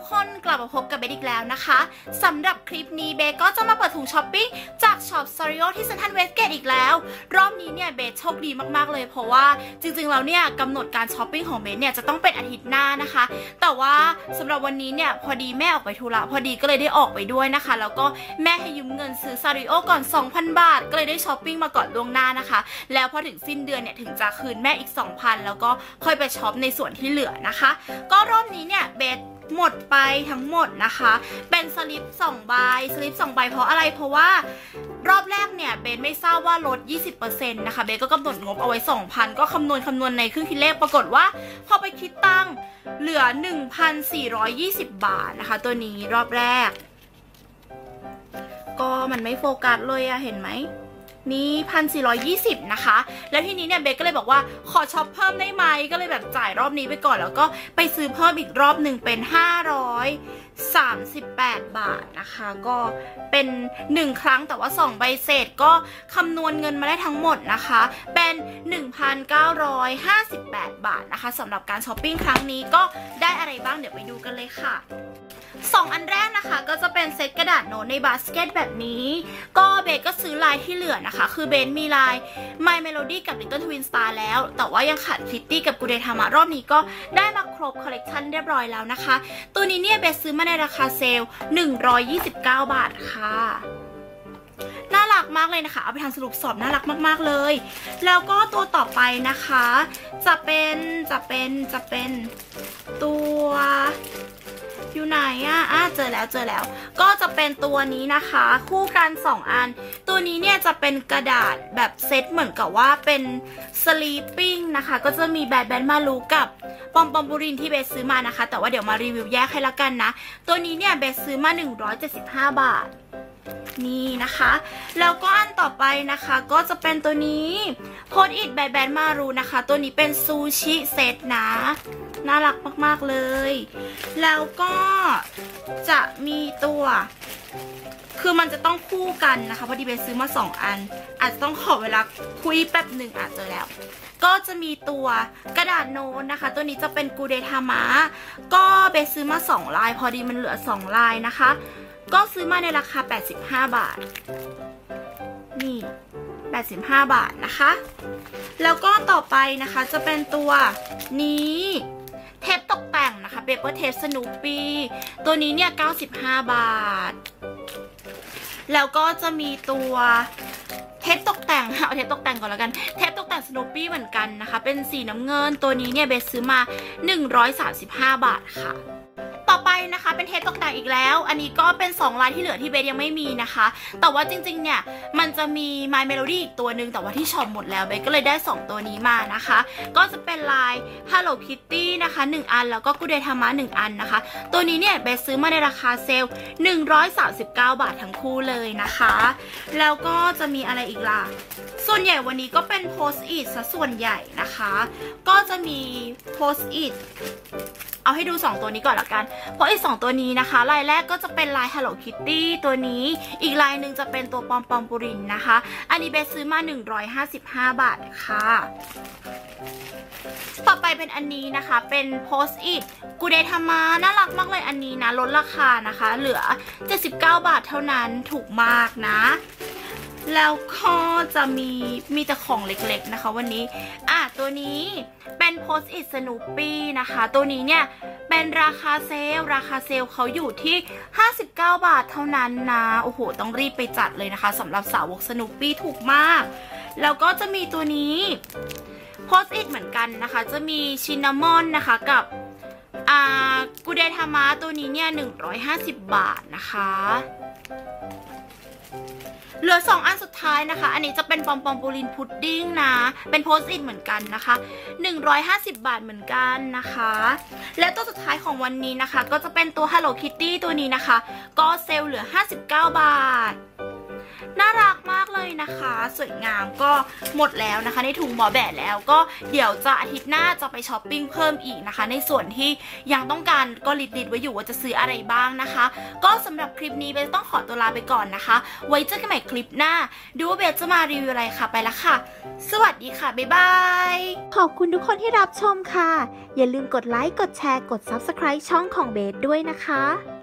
ทุกคนกลับมาพบกับเบสอีกแล้วนะคะสำหรับคลิปนี้เบสก็จะมาเปิดถุงช้อปปิ้งจากช็อปซาริโอที่เซนทันเวสเกตอีกแล้ว รอบนี้เนี่ยเบสโชคดีมากๆเลยเพราะว่าจริงๆแล้วเนี่ยกำหนดการช้อปปิ้งของเบสเนี่ยจะต้องเป็นอาทิตย์หน้านะคะ แต่ว่าสำหรับวันนี้เนี่ยพอดีแม่ออกไปธุระพอดีก็เลยได้ออกไปด้วยนะคะ แล้วก็แม่ให้ยืมเงินซื้อซาริโอก่อน 2,000 บาท ก็เลยได้ช้อปปิ้งมาก่อนล่วงหน้านะคะ แล้วพอถึงสิ้นเดือนเนี่ยถึงจะคืนแม่อีก 2,000 แล้วก็ค่อยไปช็อปในส่วนที่เหลือนะคะ ก็รอบนี้เนี่ยเบส หมดไปทั้งหมดนะคะ เป็นสลิป2ใบสลิป2ใบเพราะอะไรเพราะว่ารอบแรกเนี่ยเบสไม่ทราบว่าลด 20%นะคะเบสก็กำหนดงบเอาไว้ 2,000 ก็คำนวณคำนวณในเครื่องคิดเลขปรากฏว่า พอไปคิดตังค์เหลือ 1,420 บาทนะคะ ตัวนี้รอบแรก ก็มันไม่โฟกัสเลยอะเห็นไหม นี่พันสี่ร้อยยี่สิบนะคะ แล้วทีนี้เนี่ยเบสก็เลยบอกว่าขอช็อปเพิ่มได้ไหมก็เลยแบบจ่ายรอบนี้ไปก่อน แล้วก็ไปซื้อเพิ่มอีกรอบหนึ่งเป็นห้าร้อยสามสิบแปดบาทนะคะ ก็เป็นหนึ่งครั้งแต่ว่าสองใบเสร็จก็คำนวณเงินมาได้ทั้งหมดนะคะ เป็นหนึ่งพันเก้าร้อยห้าสิบแปดบาทนะคะสำหรับการช้อปปิ้งครั้งนี้ก็ได้อะไรบ้างเดี๋ยวไปดูกันเลยค่ะสองอันแรกนะคะก็จะเป็นเซตกระดาษโน้ตในบาสเกตแบบนี้ ก็เบสก็ซื้อลายที่เหลือนะคะ คือเบนมีลาย My Melody กับ Little Twin Star แล้ว แต่ว่ายังขาดคิตตี้กับกูเดทามารอบนี้ก็ได้มาครบคอลเลกชันเรียบร้อยแล้วนะคะ ตัวนี้เนี่ยเบสซื้อมาในราคาเซลล์ 129 บาทค่ะน่ารักมากเลยนะคะ เอาไปทำสรุปสอบน่ารักมาก ๆ เลย แล้วก็ตัวต่อไปนะคะ จะเป็น จะเป็น จะเป็นตัว อยู่ไหนอะอะเจอแล้วเจอแล้ว ก็จะเป็นตัวนี้นะคะ คู่กัน2อัน ตัวนี้เนี่ยจะเป็นกระดาษแบบเซตเหมือนกับว่าเป็นสลีปปิ้งนะคะ ก็จะมีแบดแบนมารูกับปอมปอมบูรินที่เบสซื้อมานะคะ แต่ว่าเดี๋ยวมารีวิวแยกให้ละกันนะ ตัวนี้เนี่ยเบสซื้อมา 175 บาทนี่นะคะ แล้วก็อันต่อไปนะคะก็จะเป็นตัวนี้โพดอิดแบดแบนมารูนะคะ ตัวนี้เป็นซูชิเซตนะ น่ารักมากๆเลย แล้วก็จะมีตัว คือมันจะต้องคู่กันนะคะพอดีเบสซื้อมา 2 อัน อาจจะต้องขอเวลาคุยแป๊บหนึ่งอาจเจอแล้ว ก็จะมีตัวกระดาษโน้ตนะคะ ตัวนี้จะเป็นกูเดทามะก็เบสซื้อมา 2 ลาย พอดีมันเหลือ 2 ลายนะคะ ก็ซื้อมาในราคา 85 บาท นี่85 บาทนะคะ แล้วก็ต่อไปนะคะจะเป็นตัวนี้ เทปตกแต่งนะคะเปเปอร์เทปสนุปปี้ตัวนี้เนี่ย 95 บาท แล้วก็จะมีตัวเทปตกแต่งเอาเทปตกแต่งก่อนแล้วกัน เทปตกแต่งสโนปี้เหมือนกันนะคะ เป็นสีน้ำเงินตัวนี้เนี่ยเบสซื้อมา 135 บาทค่ะ ไปนะคะเป็นเทปตกแต่งอีกแล้ว อันนี้ก็เป็น 2 ลายที่เหลือที่เบสยังไม่มีนะคะ แต่ว่าจริงๆเนี่ยมันจะมี My Melody อีกตัวหนึ่งแต่ว่าที่ช็อปหมดแล้วเบสก็เลยได้ 2 ตัวนี้มานะคะ ก็จะเป็นลาย Hello Kitty นะคะ 1 อันแล้วก็กูเดทามะ1อันนะคะ ตัวนี้เนี่ยเบสซื้อมาในราคาเซลล์139 บาททั้งคู่เลยนะคะ แล้วก็จะมีอะไรอีกล่ะส่วนใหญ่วันนี้ก็เป็นโพสต์อิทซะส่วนใหญ่นะคะ ก็จะมีโพสต์อิท เอาให้ดู 2 ตัวนี้ก่อนละกัน เพราะอีก 2 ตัวนี้นะคะ ลายแรกก็จะเป็นลาย Hello Kitty ตัวนี้ อีกลายหนึ่งจะเป็นตัวปอมปอมปูรินนะคะ อันนี้เบสซื้อมา 155 บาทค่ะ ต่อไปเป็นอันนี้นะคะ เป็น Post It กูเดทามา น่ารักมากเลยอันนี้นะ ลดราคานะคะ เหลือ 79 บาทเท่านั้น ถูกมากนะ แล้วก็จะมีมีแต่ของเล็กๆนะคะวันนี้ อะตัวนี้เป็นโพสอิสนูปี้นะคะ ตัวนี้เนี่ยเป็นราคาเซลล์ราคาเซลล์เขาอยู่ที่ 59 บาทเท่านั้นนะ โอ้โห ต้องรีบไปจัดเลยนะคะสำหรับสาวกสนูปี้ถูกมาก แล้วก็จะมีตัวนี้โพสอิ t เหมือนกันนะคะ จะมีชินนามอนนะคะกับอ่ากูเดทามะตัวนี้เนี่ย 150 บาทนะคะ เหลือ 2 อันสุดท้ายนะคะ อันนี้จะเป็นปอมปอมปูลินพุดดิ้งนะ เป็นโพสต์อินเหมือนกันนะคะ 150 บาทเหมือนกันนะคะ และตัวสุดท้ายของวันนี้นะคะ ก็จะเป็นตัว Hello Kitty ตัวนี้นะคะ ก็เซลล์เหลือ 59 บาท น่ารักมากเลยนะคะ สวยงามก็หมดแล้วนะคะ ในถุงหมอแบะแล้วก็เดี๋ยวจะอาทิตย์หน้าจะไปช้อปปิ้งเพิ่มอีกนะคะ ในส่วนที่ยังต้องการก็ลิดๆไว้อยู่ว่าจะซื้ออะไรบ้างนะคะ ก็สำหรับคลิปนี้เบสต้องขอตัวลาไปก่อนนะคะ ไว้เจอกันใหม่คลิปหน้า ดูว่าเบสจะมารีวิวอะไรค่ะไปละค่ะ สวัสดีค่ะบ๊ายบายขอบคุณทุกคนที่รับชมค่ะ อย่าลืมกดไลค์กดแชร์กด Subscribe ช่องของเบสด้วยนะคะ